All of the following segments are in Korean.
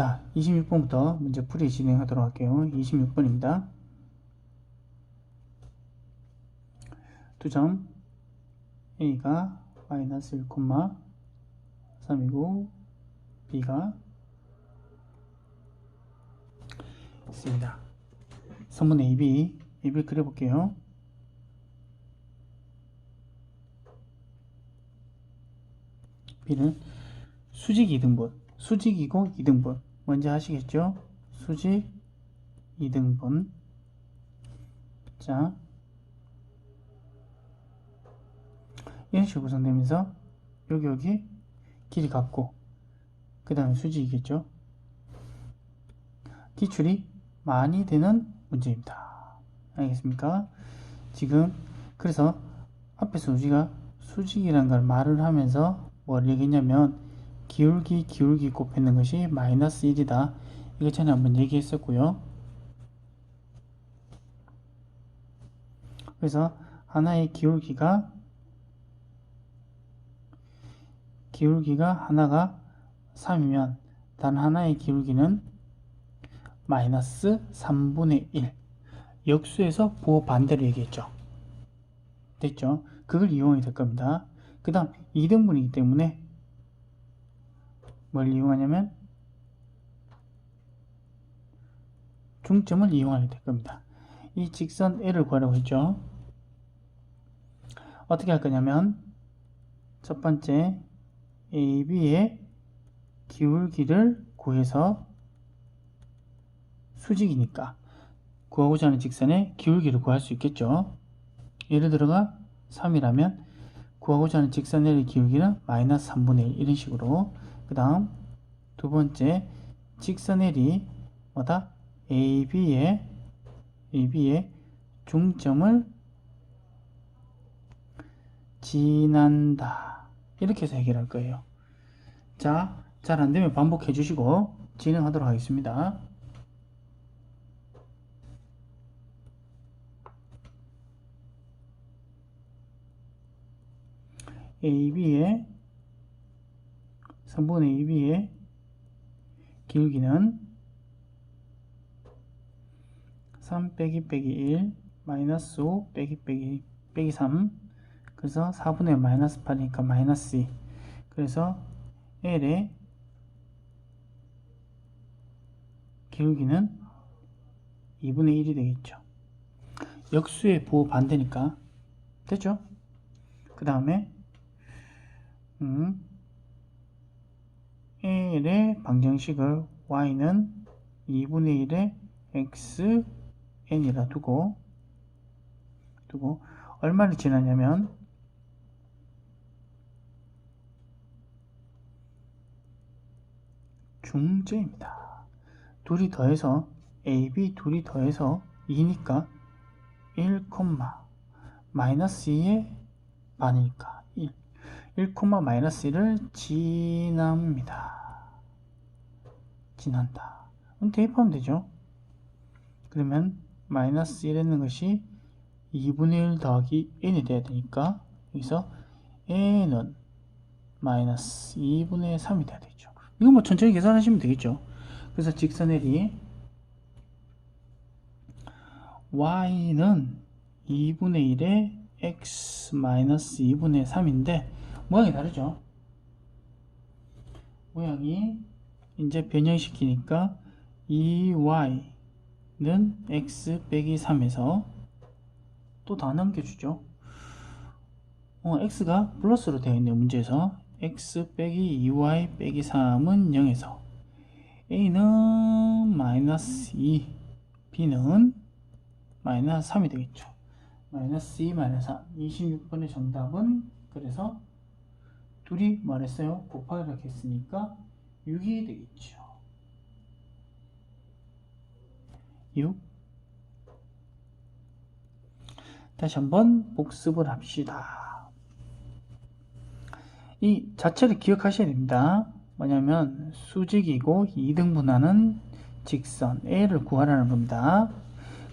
자, 26번부터 문제 풀이 진행하도록 할게요. 26번입니다. 두점 A가 마이너스 1, 3이고 B가 있습니다. 선문 AB, AB를 그려볼게요. B는 수직 2등분, 수직이고 2등분. 먼저 하시겠죠? 수직 2등분. 자, 이런 식으로 구성되면서 여기 여기 길이 같고 그 다음에 수직이겠죠? 기출이 많이 되는 문제입니다. 알겠습니까? 지금 그래서 앞에서 우리가 수직이라는 걸 말을 하면서 뭘 얘기했냐면 기울기 기울기 곱했는 것이 마이너스 1이다. 이거 전에 한번 얘기했었고요. 그래서 하나의 기울기가 기울기가 하나가 3이면 단 하나의 기울기는 마이너스 3분의 1 역수에서 반대로 얘기했죠. 됐죠? 그걸 이용이 될 겁니다. 그 다음 2등분이기 때문에 뭘 이용하냐면 중점을 이용하게 될 겁니다. 이 직선 L을 구하라고 했죠. 어떻게 할 거냐면 첫 번째 AB의 기울기를 구해서 수직이니까 구하고자 하는 직선의 기울기를 구할 수 있겠죠. 예를 들어가 3이라면 구하고자 하는 직선의 기울기는 마이너스 3분의 1 이런 식으로 그 다음 두 번째 직선 L이 뭐다? AB의 AB의 중점을 지난다 이렇게 해서 해결할 거예요. 자, 잘 안되면 반복해 주시고 진행하도록 하겠습니다. AB의 3분의 AB의 기울기는 3 빼기 빼기 1 마이너스 5 빼기 빼기 빼기 3 그래서 4분의 마이너스 8이니까 마이너스 2 그래서 L의 기울기는 2분의 1이 되겠죠. 역수의 부호 반대니까. 됐죠? 그 다음에 음, L의 방정식을 y는 2분의 1의 x n이라 두고 두고 얼마를 지나냐면 중제입니다. 둘이 더해서 AB 둘이 더해서 2니까 1, 마이너스 2의 반이니까 1 1, 마이너스 1을 지납니다. 지난다. 그럼 대입하면 되죠. 그러면 마이너스 1 했는 것이 2분의 1 더하기 n이 돼야 되니까 여기서 n은 마이너스 2분의 3이 돼야 되죠. 이거 뭐 천천히 계산하시면 되겠죠. 그래서 직선 L이 y는 2분의 1에 x 마이너스 2분의 3인데 모양이 다르죠. 모양이 이제 변형시키니까 2y는 x 빼기 3에서 또 다 넘겨주죠. 어, x가 플러스로 되어 있는 문제에서 x 빼기 2y 빼기 3은 0에서 a는 마이너스 2 b는 마이너스 3이 되겠죠. 마이너스 2 마이너스 3 26번의 정답은 그래서 둘이 말했어요. 곱하기를 했으니까 6이 되겠죠. 6 다시 한번 복습을 합시다. 이 자체를 기억하셔야 됩니다. 뭐냐면 수직이고 2등분하는 직선 A를 구하라는 겁니다.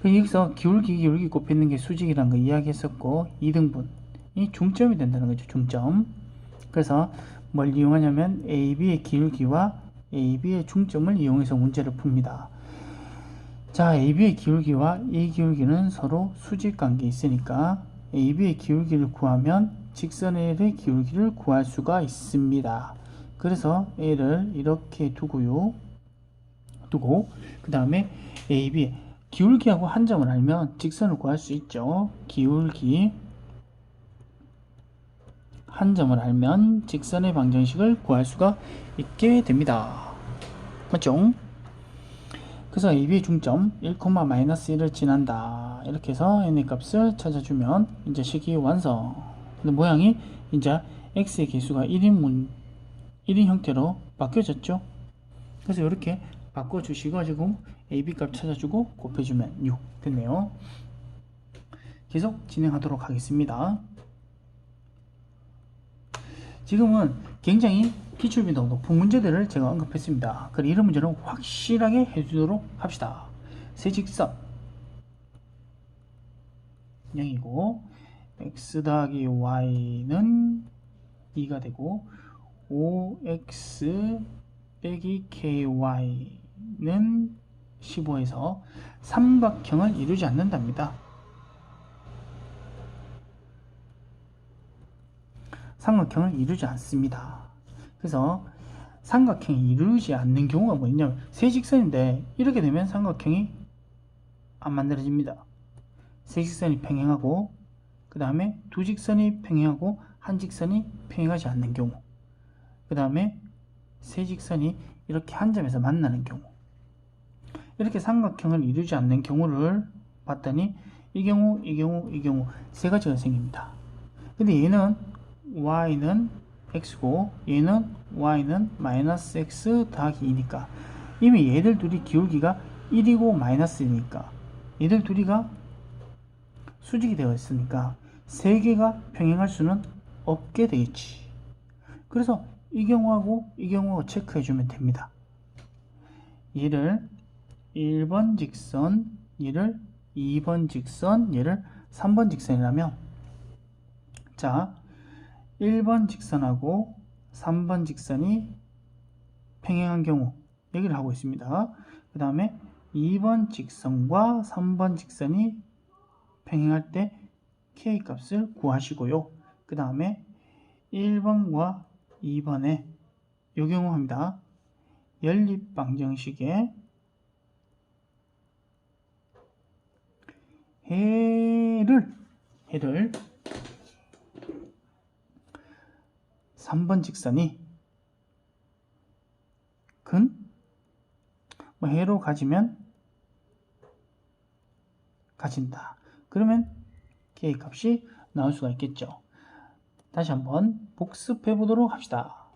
여기서 기울기 기울기 곱했는 게 수직이라는 거 이야기했었고 2등분이 중점이 된다는 거죠. 중점. 그래서 뭘 이용하냐면 AB의 기울기와 AB의 중점을 이용해서 문제를 풉니다. 자, AB의 기울기와 이 기울기는 서로 수직 관계에 있으니까 AB의 기울기를 구하면 직선 L의 기울기를 구할 수가 있습니다. 그래서 L을 이렇게 두고요. 두고 그 다음에 AB 기울기하고 한 점을 알면 직선을 구할 수 있죠. 기울기 한 점을 알면 직선의 방정식을 구할 수가 있게 됩니다. 맞죠? 그래서 AB의 중점 1,-1을 지난다. 이렇게 해서 n의 값을 찾아주면 이제 식이 완성. 근데 모양이 이제 x의 개수가 1인 문 1인 형태로 바뀌어졌죠. 그래서 이렇게 바꿔주시고 지금 AB 값 찾아주고 곱해주면 6 됐네요. 계속 진행하도록 하겠습니다. 지금은 굉장히 기출빈도 높은 문제들을 제가 언급했습니다. 그럼 이런 문제는 확실하게 해주도록 합시다. 세직선 0이고 x 더하기 y는 2가 되고 5x 빼기 ky는 15에서 삼각형을 이루지 않는답니다. 삼각형을 이루지 않습니다. 그래서 삼각형이 이루지 않는 경우가 뭐냐면 세 직선인데 이렇게 되면 삼각형이 안 만들어집니다. 세 직선이 평행하고 그 다음에 두 직선이 평행하고 한 직선이 평행하지 않는 경우 그 다음에 세 직선이 이렇게 한 점에서 만나는 경우 이렇게 삼각형을 이루지 않는 경우를 봤더니 이 경우, 이 경우, 이 경우 세 가지가 생깁니다. 근데 얘는 y는 x고 얘는 y는 마이너스 x 더하기 2니까 이미 얘들 둘이 기울기가 1이고 마이너스니까 얘들 둘이가 수직이 되어 있으니까 세 개가 평행할 수는 없게 되겠지. 그래서 이 경우하고 이 경우하고 체크해 주면 됩니다. 얘를 1번 직선, 얘를 2번 직선, 얘를 3번 직선이라면 자, 1번 직선하고 3번 직선이 평행한 경우 얘기를 하고 있습니다. 그 다음에 2번 직선과 3번 직선이 평행할 때 k 값을 구하시고요. 그 다음에 1번과 2번에 요 경우 합니다. 연립 방정식에 해를 해를 3번 직선이 근 뭐 해로 가지면 가진다. 그러면 k 값이 나올 수가 있겠죠. 다시 한번 복습해 보도록 합시다.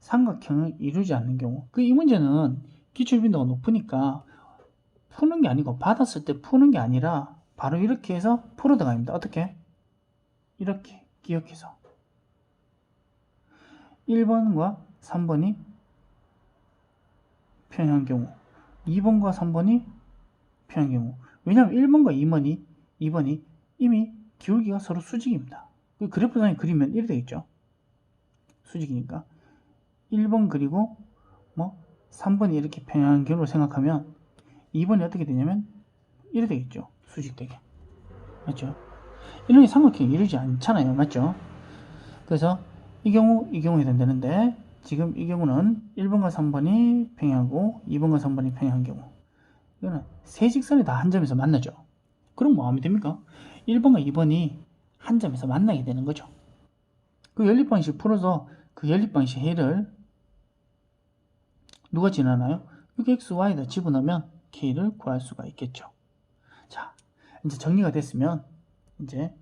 삼각형을 이루지 않는 경우 그 이 문제는 기출빈도가 높으니까 푸는 게 아니고 받았을 때 푸는 게 아니라 바로 이렇게 해서 풀어 들어갑니다. 어떻게? 이렇게 기억해서 1번과 3번이 평행한 경우 2번과 3번이 평행한 경우 왜냐하면 1번과 2번이 2번이 이미 기울기가 서로 수직입니다. 그 그래프상에 그리면 이렇게 되겠죠. 수직이니까 1번 그리고 뭐 3번이 이렇게 평행한 경우를 생각하면 2번이 어떻게 되냐면 이렇게 되겠죠. 수직되게. 맞죠? 이런 게 삼각형이 이루지 않잖아요. 맞죠? 그래서 이 경우, 이 경우에 된다는데 지금 이 경우는 1번과 3번이 평행하고 2번과 3번이 평행한 경우 이거는 세 직선이 다 한 점에서 만나죠. 그럼 뭐 하면 됩니까? 1번과 2번이 한 점에서 만나게 되는 거죠. 그 연립 방식 풀어서 그 연립 방식 해를 누가 지나나요? 여기 x, y에다 집어넣으면 k를 구할 수가 있겠죠. 자, 이제 정리가 됐으면 이제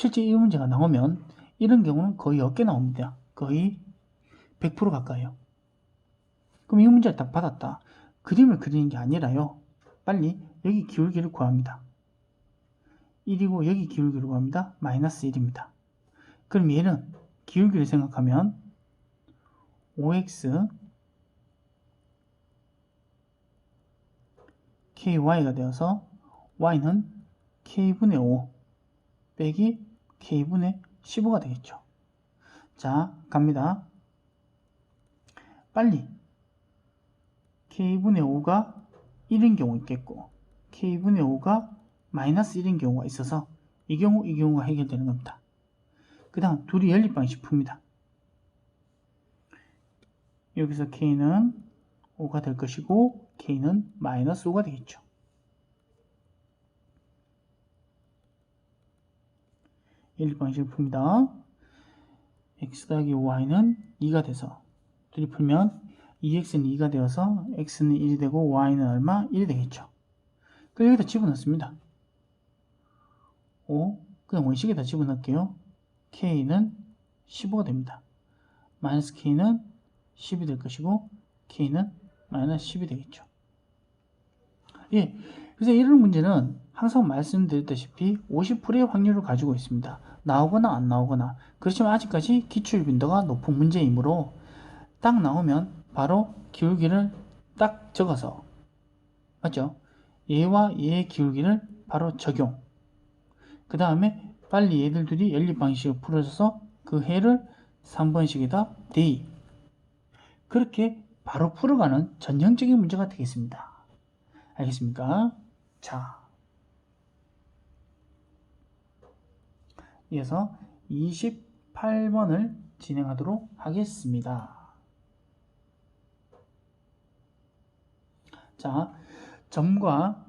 실제 이 문제가 나오면 이런 경우는 거의 없게 나옵니다. 거의 100% 가까이요. 그럼 이 문제를 딱 받았다. 그림을 그리는 게 아니라요. 빨리 여기 기울기를 구합니다. 1이고 여기 기울기를 구합니다. 마이너스 1입니다. 그럼 얘는 기울기를 생각하면 5x ky가 되어서 y는 k분의 5 빼기 k분의 15가 되겠죠. 자, 갑니다. 빨리. k분의 5가 1인 경우 있겠고, k분의 5가 마이너스 1인 경우가 있어서 이 경우, 이 경우가 해결되는 겁니다. 그 다음, 둘이 연립 방식 풉니다. 여기서 k는 5가 될 것이고, k는 마이너스 5가 되겠죠. 연립방식을 풉니다. x 더하기 y는 2가 돼서 둘이 풀면 2x는 2가 되어서 x는 1이 되고 y는 얼마? 1이 되겠죠. 그럼 여기다 집어넣습니다. 5 그냥 원식에다 집어넣을게요. k는 15가 됩니다. 마이너스 k는 10이 될 것이고 k는 마이너스 10이 되겠죠. 예, 그래서 이런 문제는 항상 말씀드렸다시피 50%의 확률을 가지고 있습니다. 나오거나 안 나오거나 그렇지만 아직까지 기출 빈도가 높은 문제이므로 딱 나오면 바로 기울기를 딱 적어서 맞죠? 얘와 얘의 기울기를 바로 적용 그 다음에 빨리 얘들 둘이 연립 방식을 풀어줘서 그 해를 3번식에다 대입 그렇게 바로 풀어가는 전형적인 문제가 되겠습니다. 알겠습니까? 자, 이어서 28번을 진행하도록 하겠습니다. 자, 점과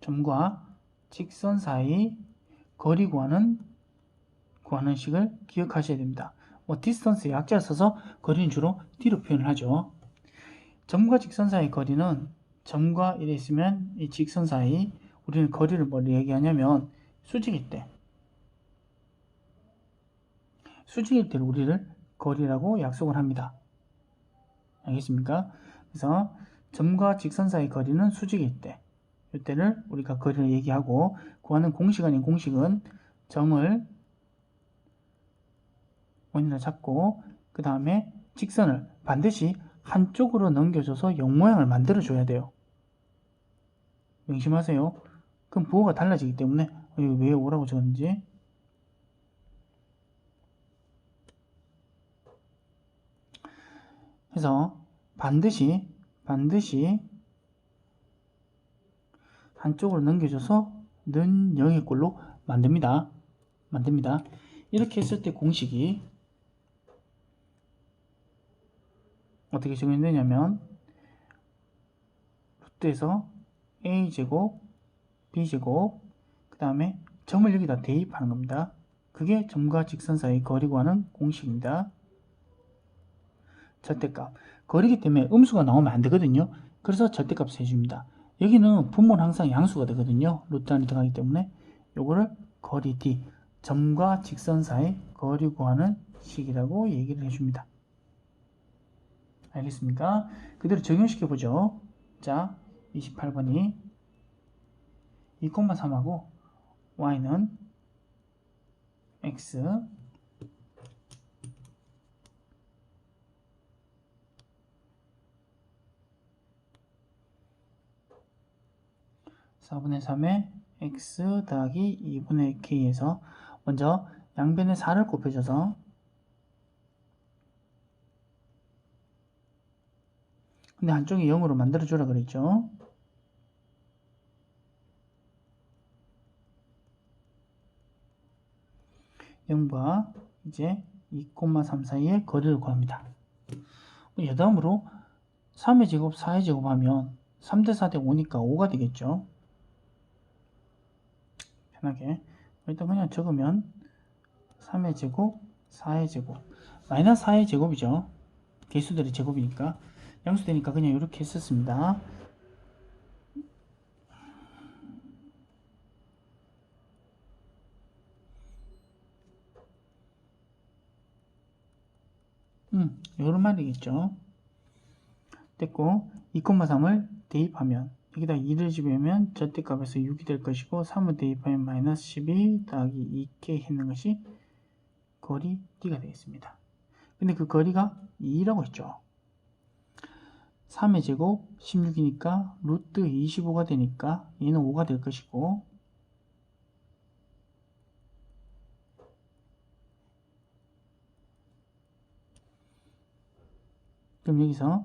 점과 직선 사이 거리 구하는 구하는 식을 기억하셔야 됩니다. 뭐 디스턴스 약자를 써서 거리는 주로 뒤로 표현을 하죠. 점과 직선 사이 거리는 점과 이래 있으면 이 직선 사이 우리는 거리를 뭘 얘기하냐면 수직일 때 수직일 때를 우리를 거리라고 약속을 합니다. 알겠습니까? 그래서 점과 직선 사이 거리는 수직일 때 이때를 우리가 거리를 얘기하고 구하는 공식 아닌 공식은 점을 원인을 잡고 그 다음에 직선을 반드시 한쪽으로 넘겨줘서 영 모양을 만들어 줘야 돼요. 명심하세요. 그럼 부호가 달라지기 때문에 왜 오라고 적었는지 그래서 반드시 반드시 한쪽으로 넘겨줘서 는 0의 꼴로 만듭니다. 만듭니다. 이렇게 했을 때 공식이 어떻게 적용되냐면 루트에서 a제곱 b제곱 그 다음에 점을 여기다 대입하는 겁니다. 그게 점과 직선 사이 거리 구하는 공식입니다. 절대값 거리기 때문에 음수가 나오면 안 되거든요. 그래서 절대값을 해줍니다. 여기는 분모는 항상 양수가 되거든요. 루트 안에 들어가기 때문에 요거를 거리 d 점과 직선 사이 거리 구하는 식이라고 얘기를 해줍니다. 알겠습니까? 그대로 적용시켜 보죠. 자, 28번이 2,3하고 y는 x 4분의 3에 x 더하기 2분의 k에서 먼저 양변에 4를 곱해줘서 근데 한쪽이 0으로 만들어주라 그랬죠. 영과 이제 2,3 사이의 거리를 구합니다. 여담으로 3의 제곱, 4의 제곱 하면 3대 4대 5니까 5가 되겠죠. 편하게. 일단 그냥 적으면 3의 제곱, 4의 제곱. 마이너스 4의 제곱이죠. 개수들이 제곱이니까. 양수 되니까 그냥 이렇게 했었습니다. 음, 요런 말이겠죠. 됐고 2,3을 대입하면 여기다 2를 집으면 절대값에서 6이 될 것이고 3을 대입하면 마이너스 12 더하기 2k 했는 것이 거리 d가 되겠습니다. 근데 그 거리가 2라고 했죠. 3의 제곱 16이니까 루트 25가 되니까 얘는 5가 될 것이고 그럼 여기서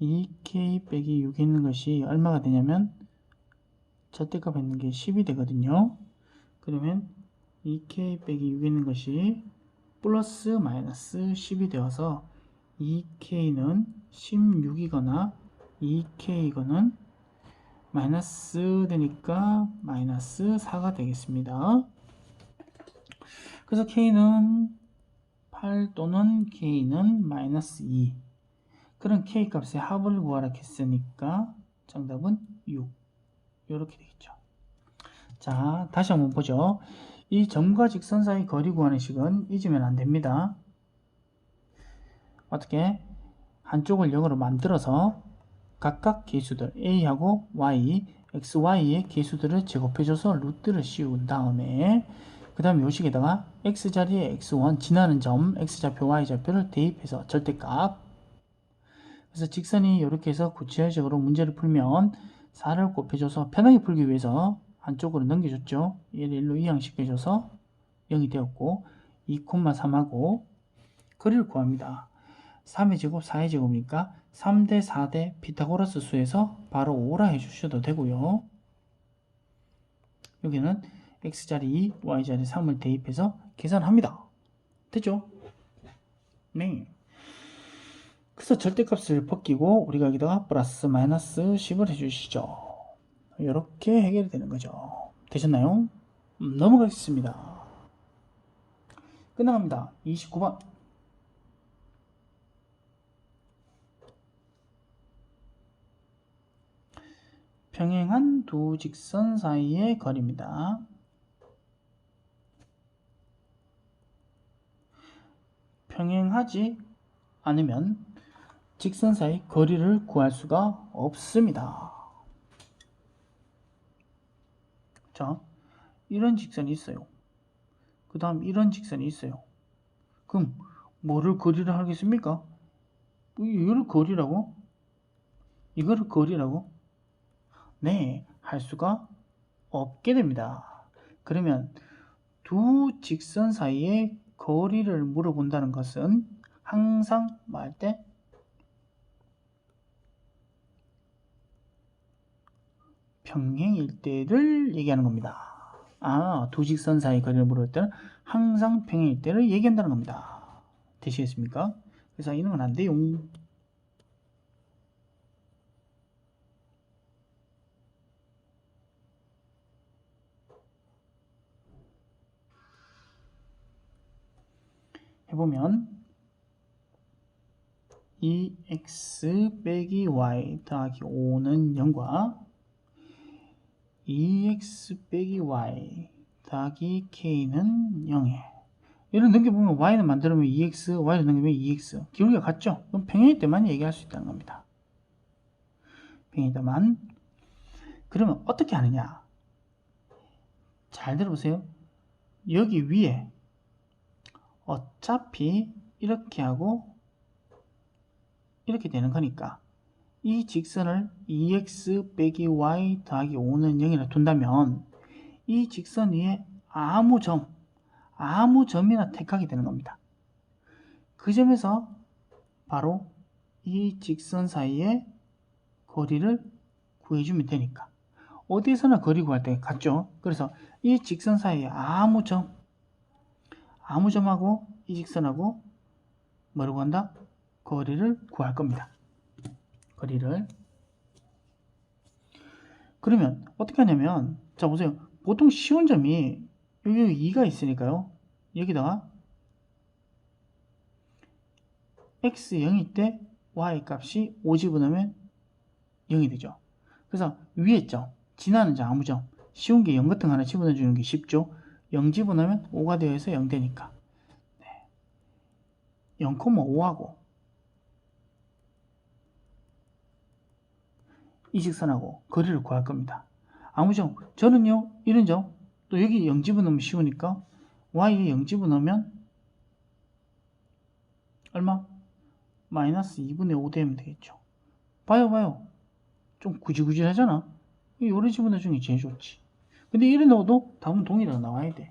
2k 빼기 6이 있는 것이 얼마가 되냐면 절대값 있는 게 10이 되거든요. 그러면 2k 빼기 6이 있는 것이 플러스 마이너스 10이 되어서 2k는 16이거나 2k이거는 마이너스 되니까 마이너스 4가 되겠습니다. 그래서 k는 8 또는 k는 마이너스 2 그런 k 값의 합을 구하라 했으니까 정답은 6 이렇게 되겠죠. 자 다시 한번 보죠. 이 점과 직선 사이 거리 구하는 식은 잊으면 안 됩니다. 어떻게 한쪽을 0으로 만들어서 각각 개수들 a하고 y, x, y의 개수들을 제곱해줘서 루트를 씌운 다음에 그 다음에 요식에다가 x자리에 x1 지나는 점 x좌표, y좌표를 대입해서 절대값 그래서 직선이 이렇게 해서 구체적으로 문제를 풀면 4를 곱해줘서 편하게 풀기 위해서 한쪽으로 넘겨줬죠. 얘를 일로 이항시켜줘서 0이 되었고 2,3하고 거리를 구합니다. 3의 제곱, 4의 제곱이니까 3대 4대 피타고라스 수에서 바로 5라 해주셔도 되고요. 여기는 x자리 2, y자리 3을 대입해서 계산합니다. 됐죠? 네. 그래서 절대값을 벗기고 우리가 여기다가 플러스 마이너스 10을 해주시죠. 이렇게 해결이 되는 거죠. 되셨나요? 음, 넘어가겠습니다. 끝나갑니다. 29번. 평행한 두 직선 사이의 거리입니다. 평행하지 않으면 직선 사이 거리를 구할 수가 없습니다. 자, 이런 직선이 있어요. 그 다음 이런 직선이 있어요. 그럼 뭐를 거리를 하겠습니까? 이거를 거리라고? 이거를 거리라고? 네, 할 수가 없게 됩니다. 그러면 두 직선 사이의 거리를 물어본다는 것은 항상 말때 평행일 때를 얘기하는 겁니다. 아, 두 직선 사이 거리를 물을 때는 항상 평행일 때를 얘기한다는 겁니다. 되시겠습니까? 그래서 이런 건 안 돼요. 해보면 2x 빼기 y 더하기 5는 0과 2x 빼기 y 더하기 k는 0에 얘를 넘겨보면 y는 만들면 2x, y를 넘기면 2x 기울기가 같죠? 그럼 평행일 때만 얘기할 수 있다는 겁니다. 평행일 때만. 그러면 어떻게 하느냐? 잘 들어보세요. 여기 위에 어차피 이렇게 하고 이렇게 되는 거니까 이 직선을 2x 빼기 y 더하기 5는 0이라 둔다면 이 직선 위에 아무 점, 아무 점이나 택하게 되는 겁니다. 그 점에서 바로 이 직선 사이의 거리를 구해주면 되니까 어디에서나 거리 구할 때 같죠. 그래서 이 직선 사이에 아무 점, 아무 점하고 이 직선하고 뭐라고 한다? 거리를 구할 겁니다. 거리를. 그러면 어떻게 하냐면 자 보세요. 보통 쉬운 점이 여기 2가 있으니까요. 여기다가 x 0일 때 y 값이 5 집어넣으면 0이 되죠. 그래서 위에 있죠. 지나는 점 아무 점. 쉬운 게 0 같은 거 하나 집어넣어 주는 게 쉽죠. 0 집어넣으면 5가 되어서 0 되니까. 네. 0,5하고 이 직선하고 거리를 구할 겁니다. 아무 점, 저는요, 이런 점, 또 여기 0 집어넣으면 쉬우니까 y에 0 집어넣으면 얼마? 마이너스 2분의 5 되면 되겠죠. 봐요, 봐요. 좀 구질구질하잖아. 집어넣어 주는 게 제일 좋지. 근데 이래 넣어도 답은 동일하게 나와야 돼.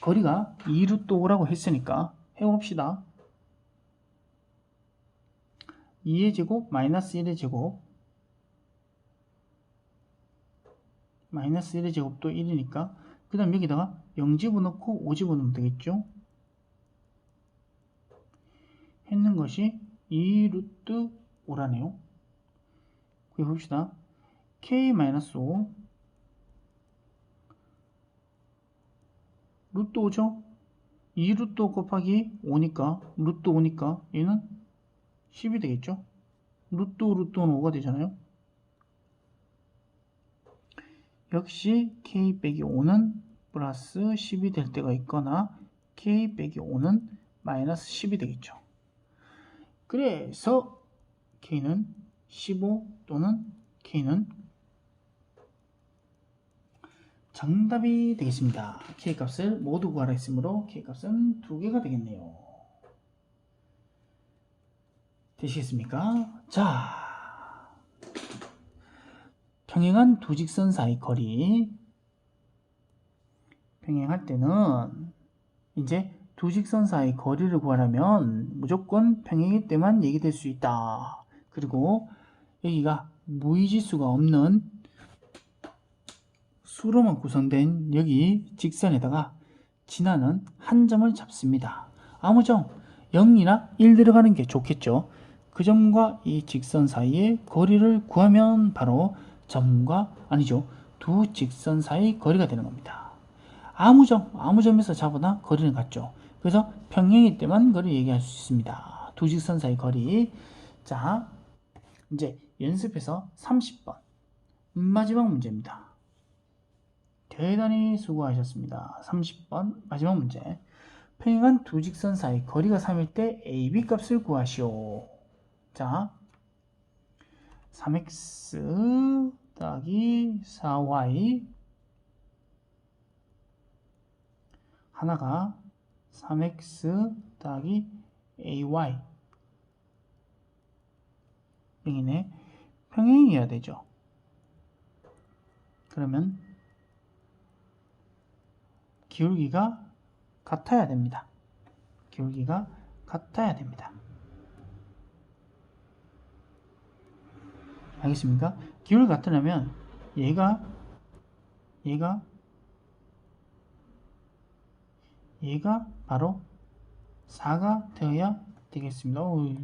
거리가 2루트 5라고 했으니까 해봅시다. 2의 제곱 마이너스 1의 제곱 마이너스 1의 제곱도 1이니까. 그 다음 여기다가 0 집어넣고 5 집어넣으면 되겠죠? 했는 것이 2 루트 5라네요. 구해봅시다. K-5 루트 5죠? 2 루트 5 곱하기 5니까 루트 5니까 얘는 10이 되겠죠? 루트 5 루트 5는 5가 되잖아요 역시 k 빼기 5는 플러스 10이 될 때가 있거나 k 빼기 5는 마이너스 10이 되겠죠 그래서 k는 15 또는 k는 정답이 되겠습니다. k 값을 모두 구하라 했으므로 k 값은 두 개가 되겠네요. 되시겠습니까? 자, 평행한 두 직선 사이 거리 평행할 때는 이제 두 직선 사이 거리를 구하려면 무조건 평행일 때만 얘기될 수 있다. 그리고 여기가 무의지수가 없는 수로만 구성된 여기 직선에다가 지나는 한 점을 잡습니다. 아무 점 0이나 1 들어가는 게 좋겠죠. 그 점과 이 직선 사이의 거리를 구하면 바로 점과 아니죠. 두 직선 사이 거리가 되는 겁니다. 아무 점, 아무 점에서 잡으나 거리는 같죠. 그래서 평행일 때만 거리 얘기할 수 있습니다. 두 직선 사이 거리. 자, 이제 연습해서 30번 마지막 문제입니다. 대단히 수고하셨습니다. 30번 마지막 문제. 평행한 두 직선 사이 거리가 3일 때 AB 값을 구하시오. 자, 3x 더하기 4y 하나가 3x 더하기 ay 평행이네. 평행이어야 되죠. 그러면 기울기가 같아야 됩니다. 기울기가 같아야 됩니다. 알겠습니까? 기울기 같으려면 얘가 얘가 얘가 바로 4가 되어야 되겠습니다. 오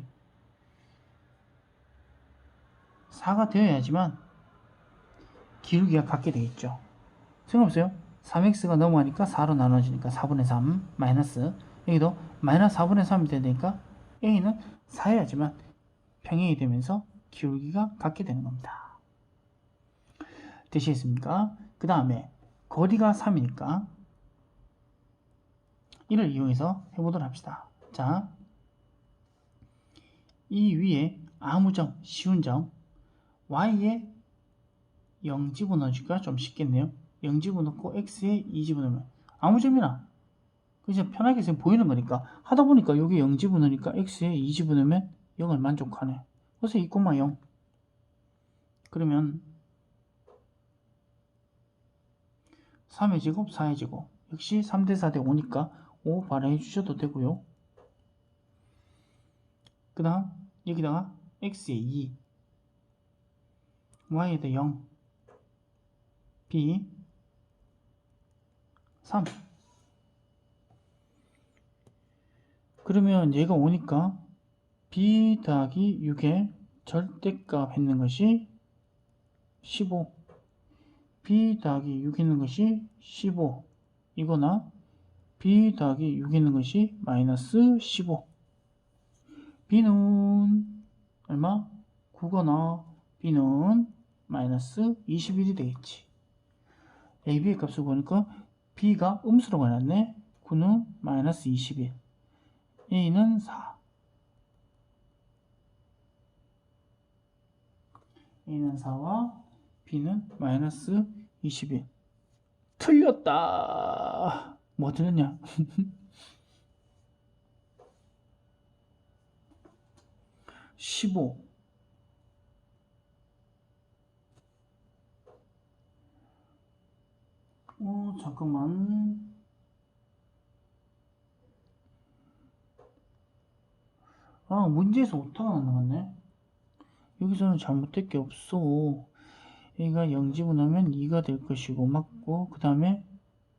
4가 되어야지만 기울기가 같게 되겠죠. 생각해보세요. 3x가 넘어가니까 4로 나눠지니까 4분의 3 마이너스 여기도 마이너스 4분의 3이 되니까 a는 4여야지만 평행이 되면서 기울기가 같게 되는 겁니다. 되시겠습니까? 그 다음에 거리가 3이니까 이를 이용해서 해보도록 합시다. 자, 이 위에 아무 점, 쉬운 점 y에 0 집어넣어주기가 좀 쉽겠네요. 0 집어넣고 x에 2 집어넣으면 아무 점이나 그냥 편하게 지금 보이는 거니까 하다 보니까 여기 0 집어넣으니까 x에 2 집어넣으면 0을 만족하네. 그래서 2,0 그러면 3의 제곱, 4의 제곱. 역시 3대 4대 5니까 5 발행해 주셔도 되고요. 그 다음 여기다가 x에 2 y에다 0 b 3 그러면 얘가 오니까 b 더하기 6의 절대값 했는 것이 15 b 더하기 6 있는 것이 15 이거나 b 더하기 6 있는 것이 마이너스 15 b는 얼마? 9거나 b는 마이너스 21이 되겠지. Ab의 값을 보니까 b가 음수로 가놨네. 9는 마이너스 21 a는 4 a는 4와 b는 마이너스 21 틀렸다. 뭐 틀렸냐? 십오. 어 잠깐만. 아 문제에서 오타가 나갔네 여기서는 잘못될 게 없어. 얘가 0 집어넣으면 2가 될 것이고 맞고 그 다음에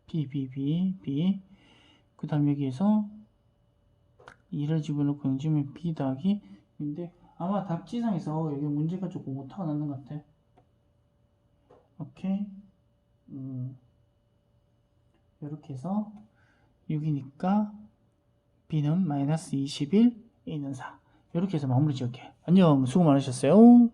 B, B, B, B 그 다음 여기에서 2를 집어넣고 0 집으면 B 더하기 인데 아마 답지상에서 여기 문제가 조금 오타가 났는 것 같아. 오케이. 음. 이렇게 해서 6이니까 B는 마이너스 21, A는 4. 이렇게 해서 마무리 지을게. 안녕. 수고 많으셨어요.